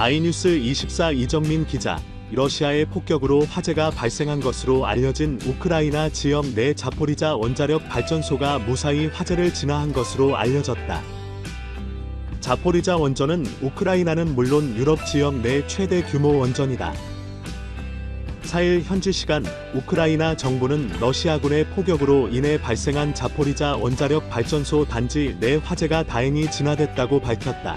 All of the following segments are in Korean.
아이뉴스 24 이정민 기자, 러시아의 폭격으로 화재가 발생한 것으로 알려진 우크라이나 지역 내 자포리자 원자력 발전소가 무사히 화재를 진화한 것으로 알려졌다. 자포리자 원전은 우크라이나는 물론 유럽 지역 내 최대 규모 원전이다. 4일 현지 시간 우크라이나 정부는 러시아군의 포격으로 인해 발생한 자포리자 원자력 발전소 단지 내 화재가 다행히 진화됐다고 밝혔다.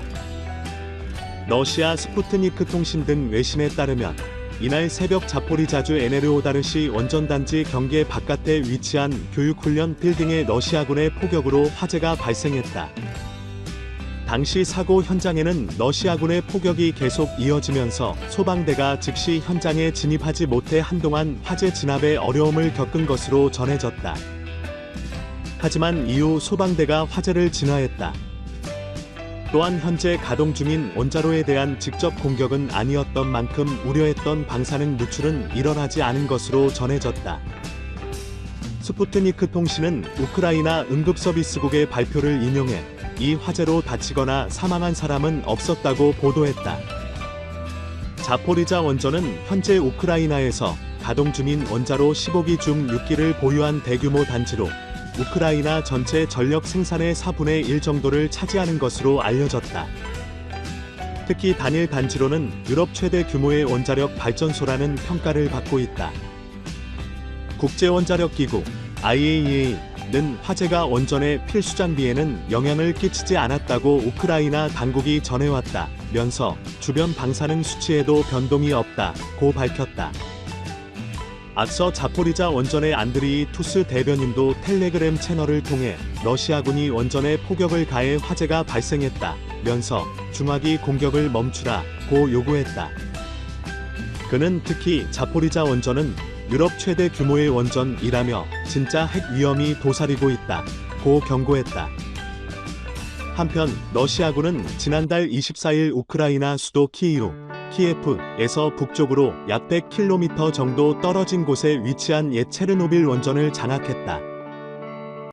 러시아 스푸트니크 통신 등 외신에 따르면 이날 새벽 자포리자주 에네르오다르시 원전단지 경계 바깥에 위치한 교육훈련 빌딩의 러시아군의 포격으로 화재가 발생했다. 당시 사고 현장에는 러시아군의 포격이 계속 이어지면서 소방대가 즉시 현장에 진입하지 못해 한동안 화재 진압에 어려움을 겪은 것으로 전해졌다. 하지만 이후 소방대가 화재를 진화했다. 또한 현재 가동 중인 원자로에 대한 직접 공격은 아니었던 만큼 우려했던 방사능 누출은 일어나지 않은 것으로 전해졌다. 스푸트니크 통신은 우크라이나 응급서비스국의 발표를 인용해 이 화재로 다치거나 사망한 사람은 없었다고 보도했다. 자포리자 원전은 현재 우크라이나에서 가동 중인 원자로 15기 중 6기를 보유한 대규모 단지로 우크라이나 전체 전력 생산의 4분의 1 정도를 차지하는 것으로 알려졌다. 특히 단일 단지로는 유럽 최대 규모의 원자력 발전소라는 평가를 받고 있다. 국제원자력기구 IAEA는 화재가 원전의 필수 장비에는 영향을 끼치지 않았다고 우크라이나 당국이 전해왔다면서 주변 방사능 수치에도 변동이 없다고 밝혔다. 앞서 자포리자 원전의 안드리이 투스 대변인도 텔레그램 채널을 통해 러시아군이 원전에 포격을 가해 화재가 발생했다면서 중화기 공격을 멈추라고 요구했다. 그는 특히 자포리자 원전은 유럽 최대 규모의 원전이라며 진짜 핵 위험이 도사리고 있다고 경고했다. 한편 러시아군은 지난달 24일 우크라이나 수도 키이우, 키예프에서 북쪽으로 약 100km 정도 떨어진 곳에 위치한 옛 체르노빌 원전을 장악했다.